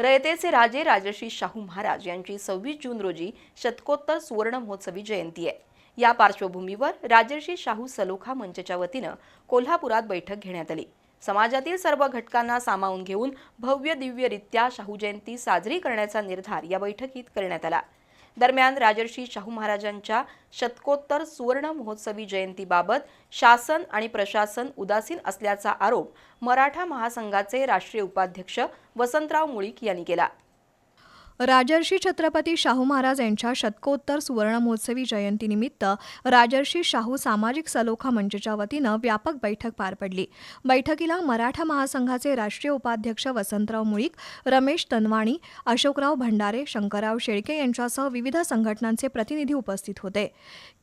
रयतेचे राजे राजर्षी शाहू महाराज यांची सव्वीस जून रोजी शतकोत्तर सुवर्ण महोत्सवी जयंती आहे. या पार्श्वभूमीवर राजर्षी शाहू सलोखा मंचच्या वतीनं कोल्हापुरात बैठक घेण्यात आली. समाजातील सर्व घटकांना सामावून घेऊन भव्य दिव्यरित्या शाहू जयंती साजरी करण्याचा निर्धार या बैठकीत करण्यात आला. दरम्यान राजर्षी शाहू महाराजांच्या शतकोत्तर सुवर्ण महोत्सवी जयंतीबाबत शासन आणि प्रशासन उदासीन असल्याचा आरोप मराठा महासंघाचे राष्ट्रीय उपाध्यक्ष वसंतराव मुळीक यांनी केला. राजर्षी छत्रपती शाहू महाराज यांच्या शतकोत्तर सुवर्ण महोत्सवी जयंतीनिमित्त राजर्षी शाहू सामाजिक सलोखा मंचच्या वतीनं व्यापक बैठक पार पडली. बैठकीला मराठा महासंघाचे राष्ट्रीय उपाध्यक्ष वसंतराव मुळीक रमेश तनवाणी अशोकराव भंडारे शंकरराव शेळके यांच्यासह विविध संघटनांचे प्रतिनिधी उपस्थित होते.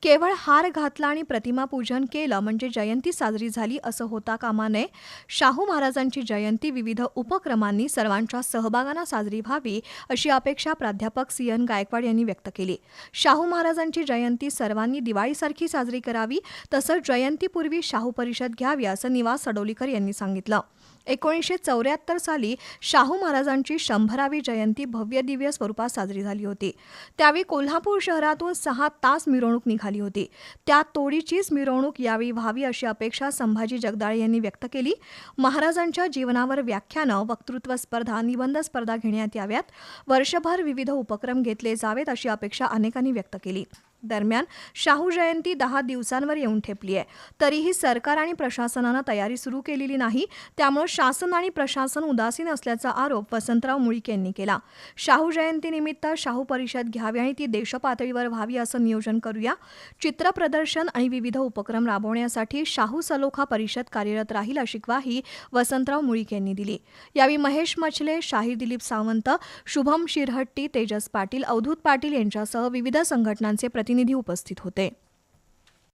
केवळ हार घातला आणि प्रतिमा पूजन केलं म्हणजे जयंती साजरी झाली असं होता कामा नये शाहू महाराजांची जयंती विविध उपक्रमांनी सर्वांच्या सहभागानं साजरी व्हावी अशी अपेक्षा प्राध्यापक सी एन गायकवाड यांनी व्यक्त केली. शाहू महाराजांची जयंती सर्वांनी दिवाळीसारखी साजरी करावी तसंच जयंतीपूर्वी शाहू परिषद घ्यावी असं निवास सडोलीकर यांनी सांगितलं. एकोणीसशे चौऱ्याहत्तर साली शाहू महाराजांची शंभरावी जयंती भव्य दिव्य स्वरूपात साजरी झाली होती. त्यावेळी कोल्हापूर शहरातून सहा तास मिरवणूक निघाली होती. त्या तोडीचीच मिरवणूक यावेळी व्हावी अशी अपेक्षा संभाजी जगदाळे यांनी व्यक्त केली. महाराजांच्या जीवनावर व्याख्यानं वक्तृत्व स्पर्धा निबंध स्पर्धा घेण्यात याव्यात. वर्षभर विविध उपक्रम घेतले जावेत अशी अपेक्षा अनेकांनी व्यक्त केली. दरम्यान शाहू जयंती दहा दिवसांवर येऊन ठेपली आहे. तरीही सरकार आणि प्रशासनानं तयारी सुरू केलेली नाही. त्यामुळे शासन आणि प्रशासन उदासीन असल्याचा आरोप वसंतराव मुळीक यांनी केला. शाहू जयंतीनिमित्त शाहू परिषद घ्यावी आणि ती देशपातळीवर व्हावी असं नियोजन करूया. चित्र प्रदर्शन आणि विविध उपक्रम राबवण्यासाठी शाहू सलोखा परिषद कार्यरत राहील अशी ग्वाही वसंतराव मुळीक यांनी दिली. यावेळी महेश मछले शाहीर दिलीप सावंत शुभम शिरहट्टी तेजस पाटील अवधूत पाटील यांच्यासह विविध संघटनांचे प्रतिनिधी उपस्थित होते.